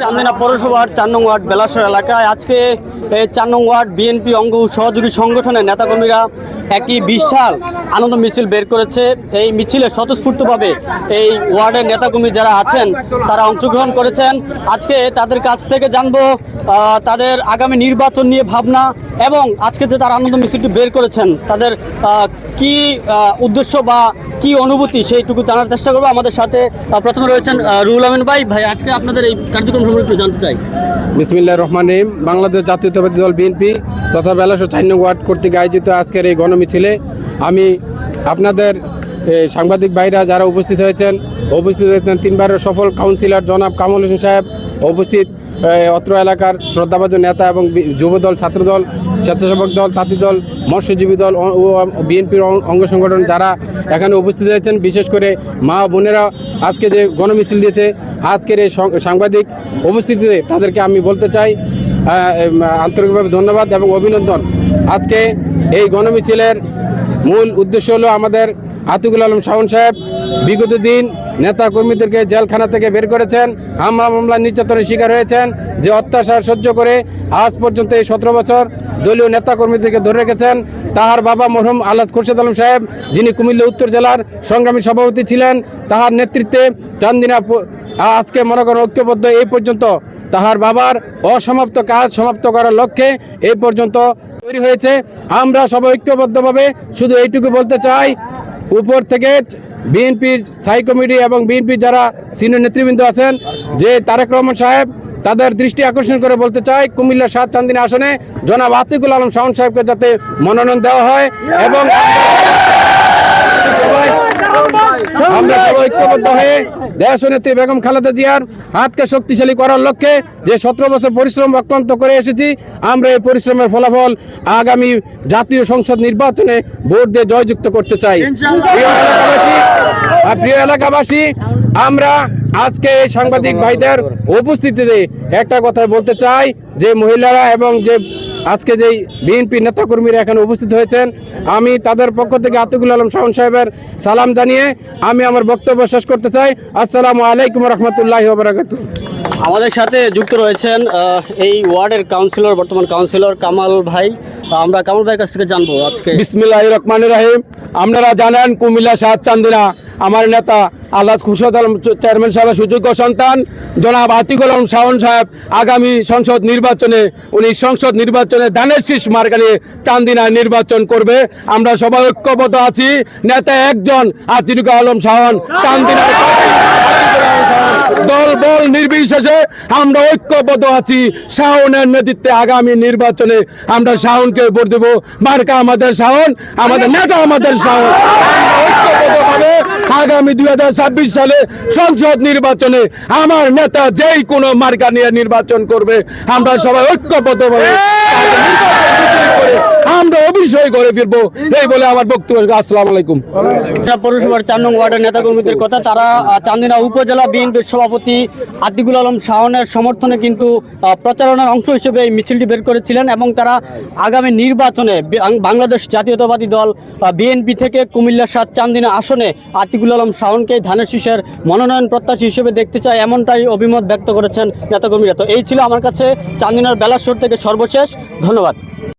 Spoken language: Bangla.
চান্দিনা পৌরসভার চার নং ওয়ার্ড বেলাসর এলাকায় আজকে এই চার নং ওয়ার্ড বিএনপি অঙ্গ সহযোগী সংগঠনের নেতাকর্মীরা একটি বিশাল আনন্দ মিছিল বের করেছে। এই মিছিলে স্বতঃস্ফূর্তভাবে এই ওয়ার্ডের নেতাকর্মী যারা আছেন, তারা অংশগ্রহণ করেছেন। আজকে তাদের কাছ থেকে জানব তাদের আগামী নির্বাচন নিয়ে ভাবনা এবং আজকে যে তারা আনন্দ মিছিলটি বের করেছেন, তাদের কি উদ্দেশ্য বা কি অনুভূতি সেইটুকু জানার চেষ্টা করব। আমাদের সাথে প্রথমে রয়েছেন রুহুল আমিন ভাই। ভাই, আজকে আপনাদের এই কার্যক্রম সম্পর্কে একটু জানতে চাই। বিসমিল্লাহ রহমান রহিম। বাংলাদেশ জাতীয়তাবাদী দল বিএনপি তথা বেলাশো চার ওয়ার্ড কর্তৃক আয়োজিত আজকের এই গণমিছিলে আমি আপনাদের সাংবাদিক ভাইরা যারা উপস্থিত হয়েছেন উপস্থিত হয়েছেন তিনবারের সফল কাউন্সিলর জনাব কামল হোসেন সাহেব, উপস্থিত অত্র এলাকার শ্রদ্ধাভাজন নেতা এবং যুবদল, ছাত্রদল, স্বেচ্ছাসেবক দল, তাঁতি দল, মৎস্যজীবী দল ও- বিএনপির অঙ্গ সংগঠন যারা এখানে উপস্থিত হয়েছেন, বিশেষ করে মা বোনেরা আজকে যে গণমিছিল দিয়েছে, আজকের এই সাংবাদিক উপস্থিতিতে তাদেরকে আমি বলতে চাই আন্তরিকভাবে ধন্যবাদ এবং অভিনন্দন। আজকে এই গণমিছিলের মূল উদ্দেশ্য হলো আমাদের আতিকুল আলম শাহন সাহেব, বিগত দিন নেতা কর্মীদেরকে জেলখানা থেকে বের করেছেন। হামলা মামলা নির্যাতনের শিকার হয়েছেন। যে অত্যাচার সহ্য করে আজ পর্যন্ত এই সতেরো বছর দলীয় নেতা কর্মীদেরকে ধরে রেখেছেন, তাহার বাবা মরহুম আলাস খুরশেদ আলম সাহেব, যিনি কুমিল্লা উত্তর জেলার সংগ্রামী সভাপতি ছিলেন, তাহার নেতৃত্বে চান্দিনা আজকে মনে করেন ঐক্যবদ্ধ এই পর্যন্ত তাহার বাবার অসমাপ্ত কাজ সমাপ্ত করার লক্ষ্যে এই পর্যন্ত তৈরি হয়েছে। আমরা সবাই ঐক্যবদ্ধভাবে শুধু এইটুকু বলতে চাই উপর থেকে বিএনপির স্থায়ী কমিটি এবং বিএনপির যারা সিনিয়র নেতৃবৃন্দ আছেন, যে তারেক রহমান সাহেব তাদের দৃষ্টি আকর্ষণ করে বলতে চাই কুমিল্লা সাত চান্দিনী আসনে জনাব আতিকুল আলম শাহন সাহেবকে যাতে মনোনয়ন দেওয়া হয় এবং সবাই ঐক্যবদ্ধ হয়ে দেশ নেত্রী বেগম খালেদা জিয়ার হাতকে শক্তিশালী করার লক্ষ্যে যে সতেরো বছর পরিশ্রম অক্লান্ত করে এসেছি আমরা এই পরিশ্রমের ফলাফল আগামী জাতীয় সংসদ নির্বাচনে ভোট দিয়ে জয়যুক্ত করতে চাই। প্রিয় এলাকাবাসী আর প্রিয় এলাকাবাসী আমরা আজকে এই সাংবাদিক ভাইদের উপস্থিতিতে একটা কথা বলতে চাই যে মহিলারা এবং যে আজকে যেই বিএনপি নেতাকর্মীরা এখানে উপস্থিত হয়েছেন আমি তাদের পক্ষ থেকে আতিকুল আলম শাহন সাহেবের সালাম জানিয়ে আমি আমার বক্তব্য শেষ করতে চাই। আসসালামু আলাইকুম রহমতুল্লাহ বারাকাতু আমাদের সাথে যুক্ত রয়েছেন এই ওয়ার্ডের কাউন্সিলর বর্তমান কাউন্সিলর কামাল ভাই। আমরা কামাল ভাইয়ের কাছ থেকে জানব আজকে। বিসমিল্লাহ রহমান রাহিম। আপনারা জানেন কুমিল্লা সাত চান্দিনা আমার নেতা আল্লাহ খুরশদ আলম চেয়ারম্যান সাহেবের সুযোগ্য সন্তান, জনাব আতিকুল আলম শাহন সাহেব, আগামী সংসদ নির্বাচনে, উনি সংসদ নির্বাচনে দানের শীষ মার্কা নিয়ে চান্দিনা নির্বাচন করবে। আমরা সবাই ঐক্যবদ্ধ আছি। নেতা একজন, আতিকুল আলম শাহন আতিকুল দল বল নির্বিশেষে আমরা ঐক্যবদ্ধ আছি। শাহনের নেতৃত্বে আগামী নির্বাচনে আমরা শাহনকে ভোট দেবো। মার্কা আমাদের শাহন আমাদের নেতা আমাদের আমরা ঐক্যবদ্ধভাবে আগামী দুই হাজার ছাব্বিশ সালে সংসদ নির্বাচনে আমার নেতা যেই কোনো মার্কা নিয়ে নির্বাচন করবে আমরা সবাই ঐক্যবদ্ধভাবে আমরা অভিষয় করে ফিরবো। এই বলে আমার বক্তব্য আসসালাম আলাইকুম। পৌরসভার চার নং ওয়ার্ডের নেতাকর্মীদের কথা। তারা চান্দিনা উপজেলা বিএনপির সভাপতি আতিকুল আলম শাহনের সমর্থনে কিন্তু প্রচারণার অংশ হিসেবে এই মিছিলটি বের করেছিলেন এবং তারা আগামী নির্বাচনে বাংলাদেশ জাতীয়তাবাদী দল বিএনপি থেকে কুমিল্লা সাত চান্দিনা আসনে আতিকুল আলম শাহনকে ধানের শীষের মনোনয়ন প্রত্যাশী হিসেবে দেখতে চায় এমনটাই অভিমত ব্যক্ত করেছেন নেতাকর্মীরা। তো এই ছিল আমার কাছে চান্দিনার বেলাশ্বর থেকে সর্বশেষ। ধন্যবাদ।